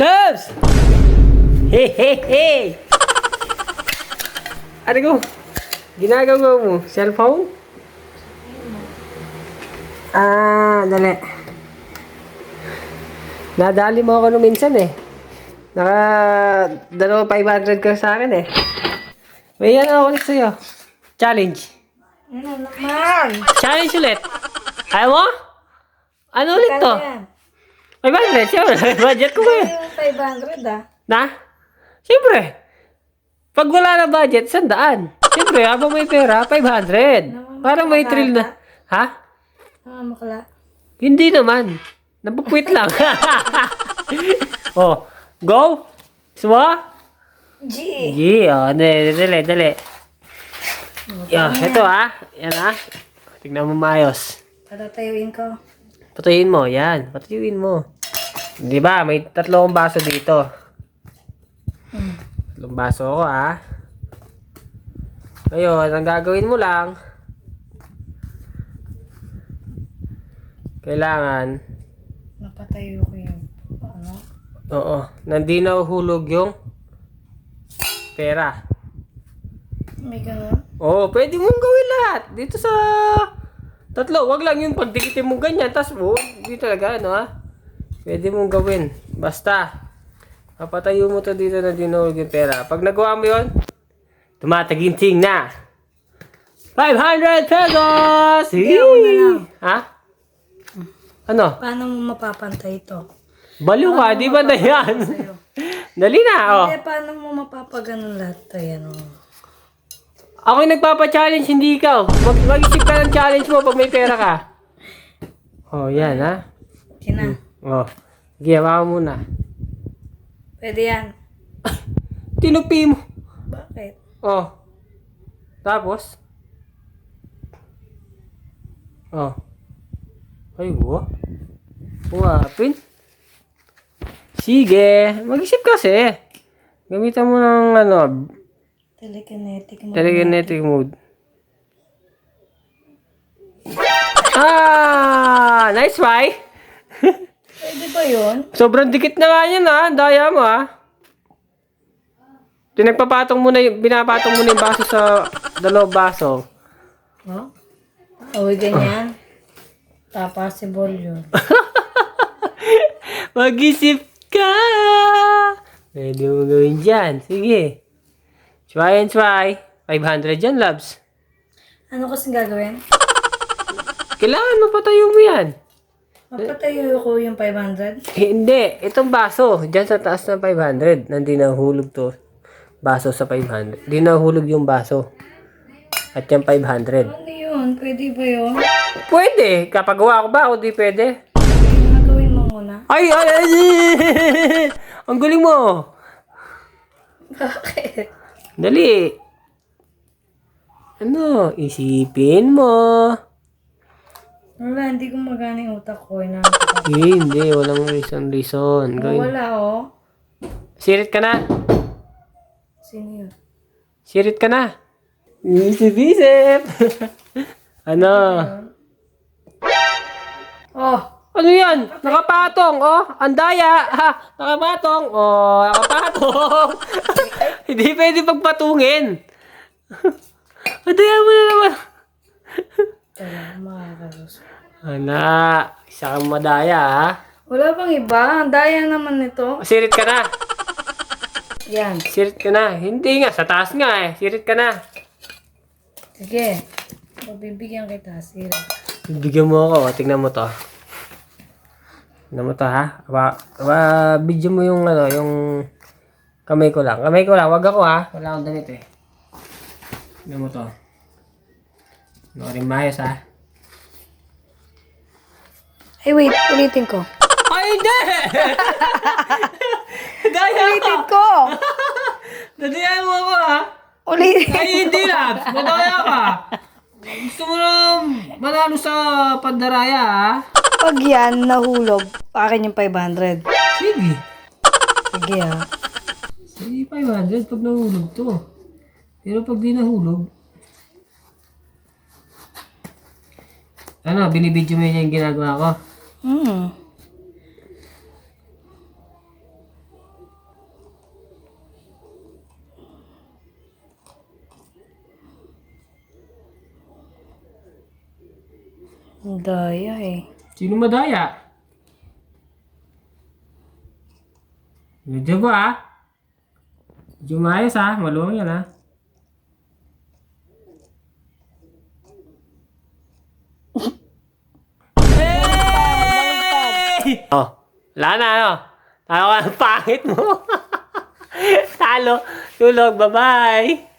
Loves! Hey, hey, hey! Ano ko? Ginagawa mo? Cellphone? Ah, dali. Nadali mo ako nung minsan eh. Naka, dalawa 500 ka sa akin eh. May ano ako ulit sa'yo. Challenge. Ano naman? Challenge ulit. Ayaw mo? Ano ulit to? Yan. 500, siyempre. Budget ko eh. Yung 500 ah. Na? Siyempre. Pag wala na budget, sandaan. Siyempre, habang may pera, 500. Parang may thrill na. Ha? Ah, makala. Hindi naman. Nabukwit lang. oh, go. Swa? G. Yeah, oh, dali, dali, dali. Yeah, ito ah. Yan ah. Tignan mo maayos. Patatayuin ko. Patuyin mo, yan. Patuyuin mo. Di ba? May tatlong baso dito. Tatlong baso ako, ah. Ngayon, ang gagawin mo lang, kailangan, Napatayo ko yung ano. oo, nandi na uhulog yung pera. May ganun. Oo, pwede mong gawin lahat. Dito sa tatlo, wag lang yung pagdikitin mo ganyan. Tapos, oh, hindi talaga, ano ha? Pwede mong gawin. Basta, papatayo mo to dito na dinulog yung pera. Pag nagawa mo yun, tumataginting na. 500 pesos! Hindi, ako na lang. Ha? Ano? Paano mo mapapantay ito? Baliw ka, di ba na yan? Sa'yo. Dali na, oh. Eh, paano mo mapapaganon lahat to? Yan oh. Ako yung nagpapa-challenge, hindi ikaw. Mag mag-isip ka ng challenge mo pag may pera ka. Oh, yan, ha? Kina. Oh, giyawa mo muna. Pwede yan. Tinupi mo. Bakit? Oh. Tapos? Oh. Ay, wa. Wapin. Sige. Mag-isip kasi. Gamitan mo ng ano, Telekinetic mo. telekinetic mode. Ah! Nice try! Pwede ba yun? Sobrang dikit na nga yan ha. Ang Daya mo ha. Pinagpapatong mo na yung, binapatong mo na yung baso sa dalawang baso. Oh? Uy, ganyan. Possible yun. Mag-isip ka! Pwede mo gawin dyan. Sige. Try and try. 500 yan, loves. Ano kasing gagawin? Kailangan mo patayo mo yan. Mapatayo ko yung 500. Hindi. Itong baso. Dyan sa taas ng 500. Nandi nahulog to. Baso sa 500. Di nahulog yung baso. At yung 500. Ano yun? Pwede ba yun? Pwede. Kapag gawa ko ba o di pwede? Ano gawin mo muna? Ay, ay, ay! Ang galing mo! Bakit? Dali! Ano? Isipin mo. Wala, hindi ko magana yung utak ko. Eh, hindi. Walang reason, reason. Gawin. wala oh. Sirit ka na. Sino yun? Sirit ka na. Isip-isip. ano? Oh! Ano yan? Nakapatong, oh. Andaya. Ha, nakapatong. Oh, nakapatong. Hindi pwede pagpatungin. Andaya mo na naman. Ana, isa kang madaya, ha? Wala bang iba? Ang daya naman nito. Sirit ka na. Yan. Sirit ka na. Hindi nga, sa taas nga eh. Sirit ka na. Sige. Pabibigyan kita. Sira. Bigyan mo ako. Tingnan mo to. Tingnan mo to, ha? Aba, aba, video mo yung, ano, yung kamay ko lang. Kamay ko lang. Wag ako, ha? Wala akong damit, eh. Tingnan mo to. Ano rin mayos, ha? Ay, wait. Ulitin ko. Ay, hindi! Daya Ulitin ko! Nadaya mo ako, ha? Ulitin. Ay, hindi, Labs. Nadaya ka. Gusto mo na manalo sa pandaraya, ha? Pag yan nahulog, akin yung 500. Sige. Sige ah. Sige, 500 pag nahulog to. Pero pag di nahulog, ano, binibidyo mo yun yung ginagawa ko? Hmm. Daya eh. Sino madaya? Medyo ba ah? Medyo maayos ah. Maluwang yan ah. Hey! Oh, wala na ano. Tayo ka ng pangit mo. Talo. Tulog. Bye-bye.